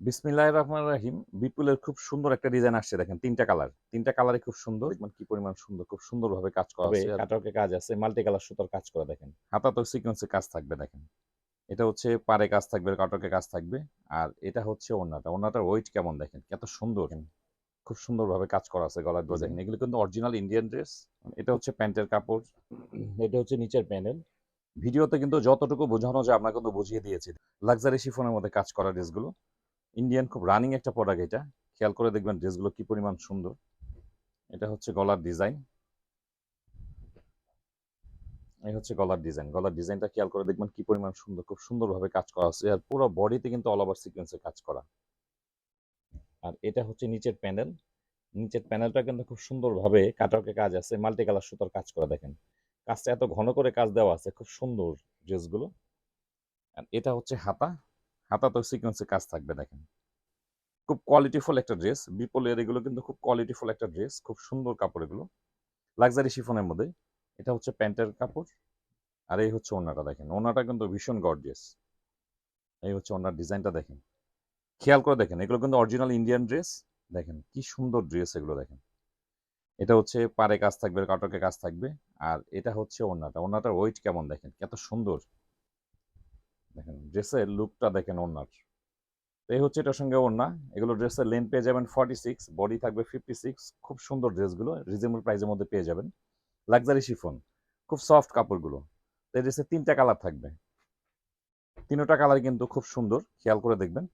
বিসমিল্লাহ রহমান রাহিম বিপুলের খুব সুন্দর একটা ডিজাইন আসছে দেখেন তিনটা কালার তিনটা কালারে খুব সুন্দর। মানে কি পরিমাণ সুন্দর খুব সুন্দর ভাবে কাজ করা আছে। কাটকে কাজ আছে মাল্টি কালার সুতার কাজ করা দেখেন। হাতা তো সিকোয়েন্সে কাজ থাকবে দেখেন। এটা হচ্ছে পারে কাজ থাকবে কাটকে কাজ থাকবে। আর এটা হচ্ছে ওড়নাটা ওড়নাটার ওয়েট কেমন দেখেন? কত সুন্দর। খুব সুন্দরভাবে কাজ করা আছে গলার হুম। ডিজাইন। এগুলো কিন্তু অরিজিনাল ইন্ডিয়ান ড্রেস এটা হচ্ছে প্যান্টের কাপড়। এটা হচ্ছে নিচের প্যানেল। ভিডিওতে কিন্তু যতটুকু বোঝানো যায় আমরা কিন্তু বুঝিয়ে দিয়েছি। লাক্সারি শিফনের মধ্যে কাজ করা ড্রেসগুলো ইন্ডিয়ান খুব রানিং একটা প্রোডাক্ট এটা। খেয়াল করে দেখবেন ড্রেসগুলো কি পরিমাণ সুন্দর। এটা হচ্ছে গলার ডিজাইন এই হচ্ছে গলার ডিজাইন গলার ডিজাইনটা খেয়াল করে দেখবেন কি পরিমাণ সুন্দর, খুব সুন্দরভাবে কাজ করা আছে। আর পুরো বডিতে কিন্তু অল ওভার সিকোয়েন্সে কাজ করা। আর এটা হচ্ছে নিচের প্যানেল নিচের প্যানেলটা কিন্তু খুব সুন্দরভাবে কাটারকে কাজ আছে মাল্টি কালার সুতার কাজ করা দেখেন। কাজটা এত ঘন করে কাজ দেওয়া আছে, খুব সুন্দর ড্রেসগুলো আর এটা হচ্ছে হাতা। হাতা তো সিকোয়েন্সে কাজ থাকবে, দেখেন। খুব কোয়ালিটিফুল একটা ড্রেস বিপলের এগুলো কিন্তু খুব কোয়ালিটিফুল একটা ড্রেস খুব সুন্দর কাপড় এগুলো। লাক্সারি শিফনের মধ্যে। এটা হচ্ছে প্যান্টের কাপড়, আর এই হচ্ছে ওনাটা, দেখেন। ওনাটা কিন্তু ভীষণ গর্জিয়াস এই হচ্ছে ওনার ডিজাইনটা, দেখেন। খেয়াল করে দেখেন, এগুলো কিন্তু অরিজিনাল ইন্ডিয়ান ড্রেস দেখেন, কি সুন্দর ড্রেস এগুলো, দেখেন। এটা হচ্ছে পারে কাজ থাকবে, কাটকে কাজ থাকবে, আর এটা হচ্ছে ওনাটা। ওনাটার ওয়েট কেমন, দেখেন, কত সুন্দর। দেখেন ড্রেসের লুকটা দেখেন ওনার তো এই হচ্ছে এটার সঙ্গে ওড়না। এগুলো ড্রেসের লেন্থ পেয়ে যাবেন ফর্টি সিক্স বডি থাকবে ফিফটি সিক্স খুব সুন্দর ড্রেসগুলো রিজনেবল প্রাইসের মধ্যে পেয়ে যাবেন। লাক্সারি শিফন খুব সফট কাপড়গুলো। তো এই ড্রেসের তিনটা কালার থাকবে। তিনটা কালার কিন্তু খুব সুন্দর, খেয়াল করে দেখবেন।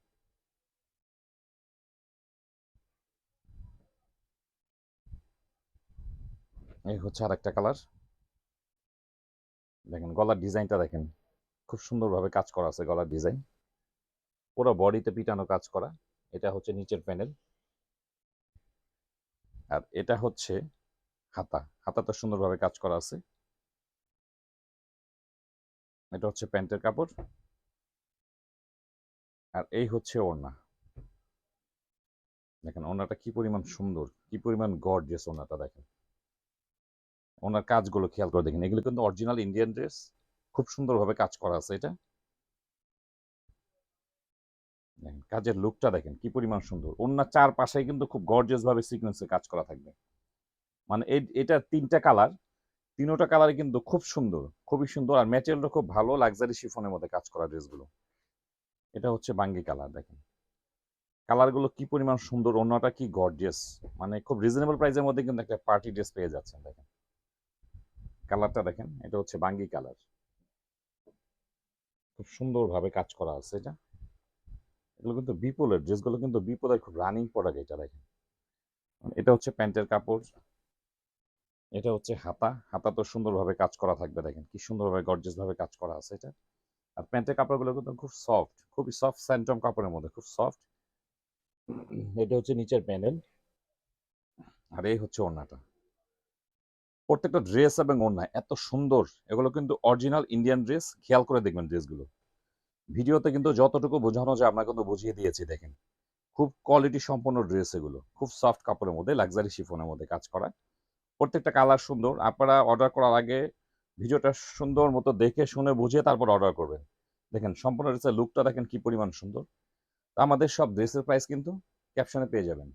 এই হচ্ছে আর একটা কালার দেখেন, গলার ডিজাইনটা দেখেন। খুব সুন্দরভাবে কাজ করা আছে গলার ডিজাইন। পুরো বডিতে পিটানো কাজ করা। এটা হচ্ছে নিচের প্যানেল। আর এটা হচ্ছে হাতা। হাতাটা সুন্দরভাবে কাজ করা আছে। এটা হচ্ছে প্যান্টের কাপড়। আর এই হচ্ছে ওড়না। দেখেন, ওড়নাটা কি পরিমাণ সুন্দর, কি পরিমাণ গর্জিয়াস ওনাটা দেখেন। ওনার কাজগুলো খেয়াল করে দেখেন। এগুলো কিন্তু অরিজিনাল ইন্ডিয়ান ড্রেস খুব সুন্দরভাবে কাজ করা আছে এটা। দেখেন, কাজের লুকটা দেখেন, কি পরিমাণ সুন্দর। অন্য চার পাশে কিন্তু খুব গর্জিয়াস ভাবে সিকোয়েন্সে কাজ করা থাকবে। মানে এই, এটার তিনটা কালার তিনোটা কালার কিন্তু খুব সুন্দর, খুবই সুন্দর আর ম্যাটেরিয়ালটা খুব ভালো লাক্সারি শিফনের মধ্যে কাজ করা ড্রেসগুলো এটা হচ্ছে বাঙ্গি কালার দেখেন। কালারগুলো কি পরিমাণ সুন্দর অন্যটা কি গর্জিয়াস মানে খুব রিজনেবল প্রাইসের মধ্যে কিন্তু একটা পার্টি ড্রেস পেয়ে যাচ্ছেন, দেখেন। কালারটা দেখেন, এটা হচ্ছে বাঙ্গি কালার খুব সুন্দরভাবে কাজ করা আছে এটা। এগুলো কিন্তু বিপুলের ড্রেসগুলো কিন্তু বিপুলের খুব রানিং প্রোডাক্ট এটা দেখেন। এটা হচ্ছে প্যান্টের কাপড়, এটা হচ্ছে হাতা। হাতা তো সুন্দরভাবে কাজ করা থাকবে দেখেন, কি সুন্দরভাবে গর্জিয়াস ভাবে কাজ করা আছে এটা। আর প্যান্টের কাপড়গুলো কিন্তু খুব সফট খুবই সফট স্যান্টম কাপড়ের মধ্যে, খুব সফট এটা হচ্ছে নিচের প্যানেল আর এই হচ্ছে ওড়নাটা। প্রত্যেকটা ড্রেস এবং ওড়না এত সুন্দর, এগুলো কিন্তু অরিজিনাল ইন্ডিয়ান ড্রেস খেয়াল করে দেখবেন ড্রেসগুলো ভিডিওতে কিন্তু যতটুকু বোঝানো যায় আমরা কিন্তু বুঝিয়ে দিয়েছি, দেখেন। খুব কোয়ালিটি সম্পন্ন ড্রেস এগুলো, খুব সফট কাপড়ের মধ্যে লাক্সারি শিফনের মধ্যে কাজ করা। প্রত্যেকটা কালার সুন্দর, আপনারা অর্ডার করার আগে ভিডিওটা সুন্দর মতো দেখে শুনে বুঝে তারপর অর্ডার করবেন। দেখেন, সম্পূর্ণ ড্রেসের লুকটা দেখেন কি পরিমাণ সুন্দর। আমাদের সব ড্রেসের প্রাইস কিন্তু ক্যাপশনে পেয়ে যাবেন।